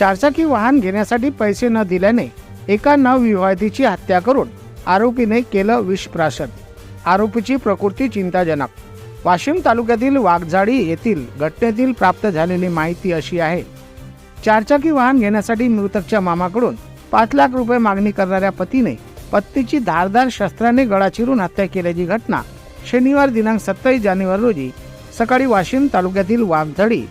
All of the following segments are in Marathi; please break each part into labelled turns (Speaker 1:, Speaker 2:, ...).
Speaker 1: चारचाकी वाहन घेण्यासाठी पैसे न दिल्याने एका नवविवाहितीची हत्या करून आरोपीने केलं विषप्राशन. आरोपीची प्रकृती चिंताजनक. वाशिम तालुक्यातील वाघझाडी येथील घटनेतील प्राप्त झालेली माहिती अशी आहे. चारचाकी वाहन घेण्यासाठी मृतकच्या मामाकडून पाच लाख रुपये मागणी करणाऱ्या पतीने पत्नीची धारदार शस्त्राने गळा चिरून हत्या केल्याची घटना शनिवार दिनांक सत्तावीस जानेवारी रोजी सकाळी वाशिम तालुक्यातील वाघझडी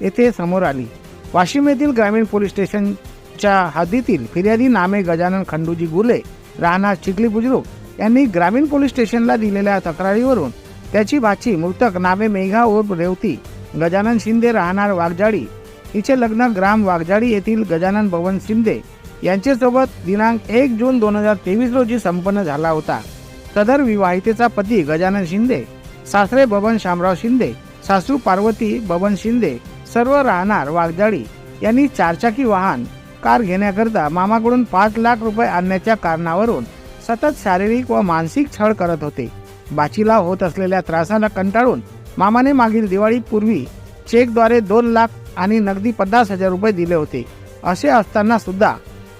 Speaker 1: येथे समोर आली. वाशिम येथील ग्रामीण पोलीस स्टेशनच्या हद्दीतील फिर्यादी नामे गजानन खंडूजी गुले राहणार चिखली बुजुर्ग यांनी ग्रामीण पोलीस स्टेशनला दिलेल्या तक्रारीवरून त्याची भाची मृतक नामे मेघा उर्फ रेवती गजानन शिंदे राहणार वाघजाडी हिचे लग्न ग्राम वाघजाडी येथील गजानन भवन शिंदे यांच्यासोबत दिनांक एक जून दोन हजार तेवीस रोजी संपन्न झाला होता. सदर विवाहितेचा पती गजानन शिंदे सासरे बबन शामराव शिंदे सासू पार्वती बबन शिंदे सर्व राहणार वाघजाडी यांनी चारचाकी वाहन कार घेण्याकरता मामाकडून पाच लाख रुपये आणण्याच्या कारणावरून सतत शारीरिक व मानसिक छळ करत होते. बाचीला होत असलेल्या त्रासाला कंटाळून मामाने मागील दिवाळीपूर्वी चेकद्वारे दोन लाख आणि नगदी पन्नास हजार रुपये दिले होते. असे असताना सुद्धा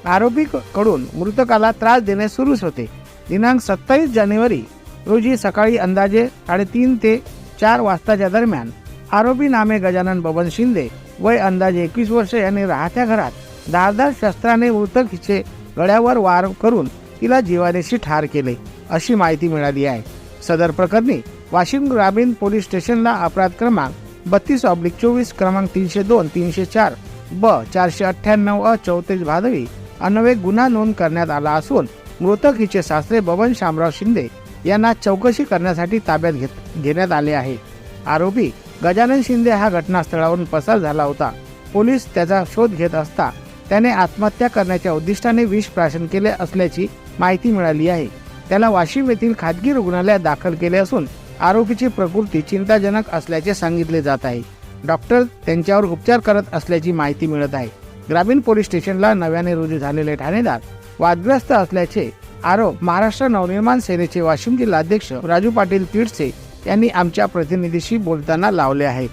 Speaker 1: आरोपी कडून मृतकाला त्रास देणे सुरूच होते. दिनांक सत्तावीस जानेवारी रोजी सकाळी अंदाजे साडेतीन ते चार वाजताच्या दरम्यान आरोपी नामे गजानन बबन शिंदे वय अंदाजे एकवीस वर्ष यांनी राहत्या घरात. धारदार शस्त्राने मृतक हिचे गळ्यावर वार करून तिला जीवानेशी ठार केले अशी माहिती मिळाली आहे. सदर प्रकरणी वाशिम ग्रामीण पोलीस स्टेशनला अपराध क्रमांक बत्तीस ऑब्लिक चोवीस क्रमांक तीनशे दोन तीनशे चार ब चारशे अठ्ठ्याण्णव अ चौतीस भादवी अन्वये गुन्हा नोंद करण्यात आला असून मृतक हिचे सासरे बबन शामराव शिंदे यांना चौकशी करण्यासाठी ताब्यात घेत घेण्यात आले आहे. आरोपी गजानन शिंदे हा घटनास्थळावरून पसार झाला होता. पोलीस त्याचा शोध घेत असता त्याने आत्महत्या करण्याच्या उद्दिष्टाने विष प्राशन केले असल्याची माहिती मिळाली आहे. त्याला वाशिम येथील खाजगी रुग्णालयात दाखल केले असून आरोपीची प्रकृती चिंताजनक असल्याचे सांगितले जात आहे. डॉक्टर त्यांच्यावर उपचार करत असल्याची माहिती मिळत आहे. ग्रामीण पोलीस स्टेशनला नव्याने रुजू झालेले ठाणेदार वादग्रस्त असल्याचे आरोप महाराष्ट्र नवनिर्माण सेनेचे वाशिम जिल्हाध्यक्ष राजू पाटील तिडसे त्यांनी आमच्या प्रतिनिधीशी बोलताना लावले आहेत.